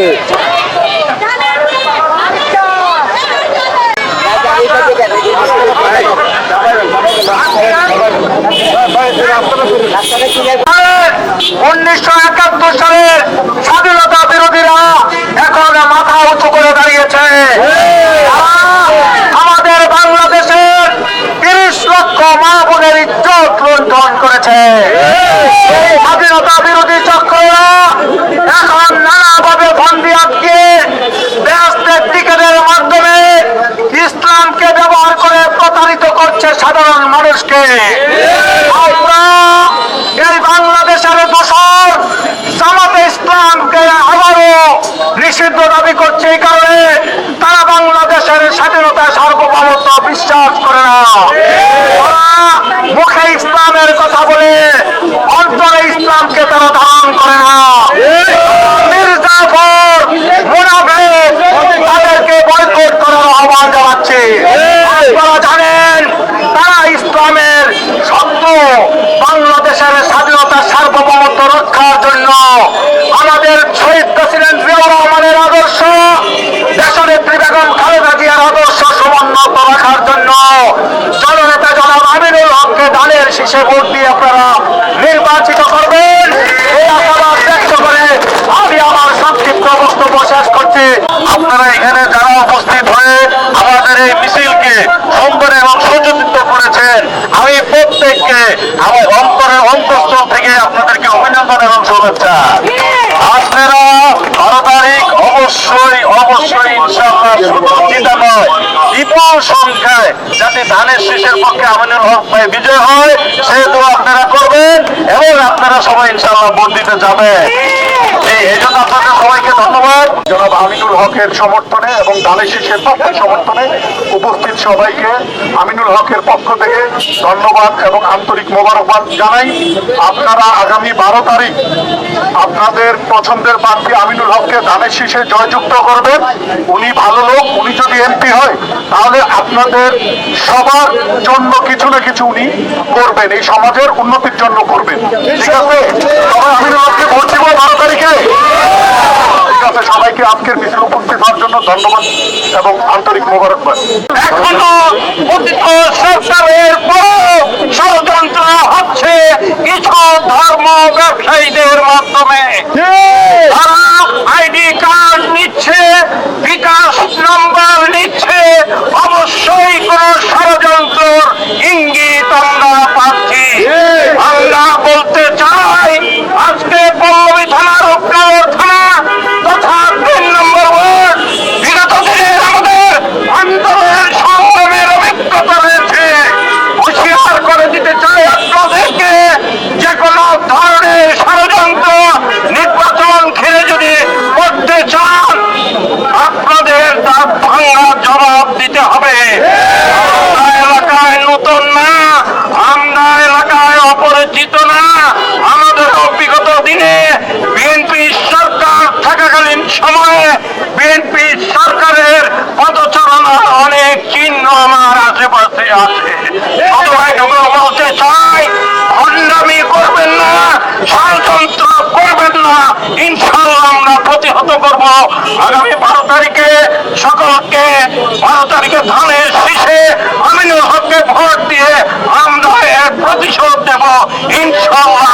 হচ্ছে উনিশশো একাত্তর সালে ফন্দি ব্যস্তের টিকেটের মাধ্যমে ইসলামকে ব্যবহার করে প্রতারিত করছে সাধারণ মানুষকে। নিষিদ্ধ দাবি করছে কারণে তারা বাংলাদেশের স্বাধীনতা বিশ্বাস করে না। ইসলামের কথা বলে অন্তরে ইসলামকে তারা বাংলাদেশের স্বাধীনতা সার্বভৌমত্ব রক্ষার জন্য আমাদের শহীদ প্রেসিডেন্ট জিয়াউর রহমানের আদর্শ, দেশনেত্রী বেগম খালেদা জিয়ার আদর্শ সমুন্নত রাখার জন্য জননেতা জনাব আমিনুল হককে ধানের শীষে ভোট দিয়ে আপনারা নির্বাচিত করবেন। এই আশাবাদ ব্যক্ত করে আমি আমার সংক্ষিপ্ত বক্তব্য শেষ করছি। আপনারা এখানে যারা উপস্থিত হয়ে আমাদের এই মিছিলকে সুন্দর এবং সুযোজিত করেছেন আমি আমার অন্তরের অন্তঃস্থল থেকে আপনাদেরকে অভিনন্দন এবং শুভেচ্ছা। আপনারা বারো তারিখ অবশ্যই অবশ্যই ইনশাআল্লাহ শুধু নয় বিপুল সংখ্যায় যাতে ধানের শীষের পক্ষে আমিনুল হক বিজয় হয় সেহেতু আপনারা করবেন এবং আপনারা সবাই ইনশাল্লাহ ভোট দিতে যাবেন। আপনাদের পছন্দের প্রার্থী আমিনুল হককে শীষে জয়যুক্ত করবেন। উনি ভালো লোক, উনি যদি এমপি হয়, তাহলে আপনাদের সবার জন্য কিছু না কিছু উনি করবেন। এই সমাজের উন্নতির জন্য করবেন। ঠিক আছে? আমিনুল হককে ভোট দিব তারিখে সবাইকে আজকের মিছিল উপস্থিত হওয়ার জন্য ধন্যবাদ এবং আন্তরিক মোবারকবাদ। ষড়যন্ত্র হচ্ছে কিছু ধর্ম ব্যবসায়ীদের মাধ্যমে। তারা আইডি কার্ড নিচ্ছে, বিকাশ নম্বর নিচ্ছে, অবশ্যই কোন ষড়যন্ত্র ইঙ্গিত আশেপাশে আছে। বলতে চাই, ভণ্ডামি করবেন না, ষড়যন্ত্র করবেন না ইনশাল্লাহ আমরা প্রতিহত করব। আগামী বারো তারিখে সকলকে, বারো তারিখে ধানের শীষে আমিনুল হককে ভোট দিয়ে আমরা এর প্রতিশোধ দেব ইনশাল্লাহ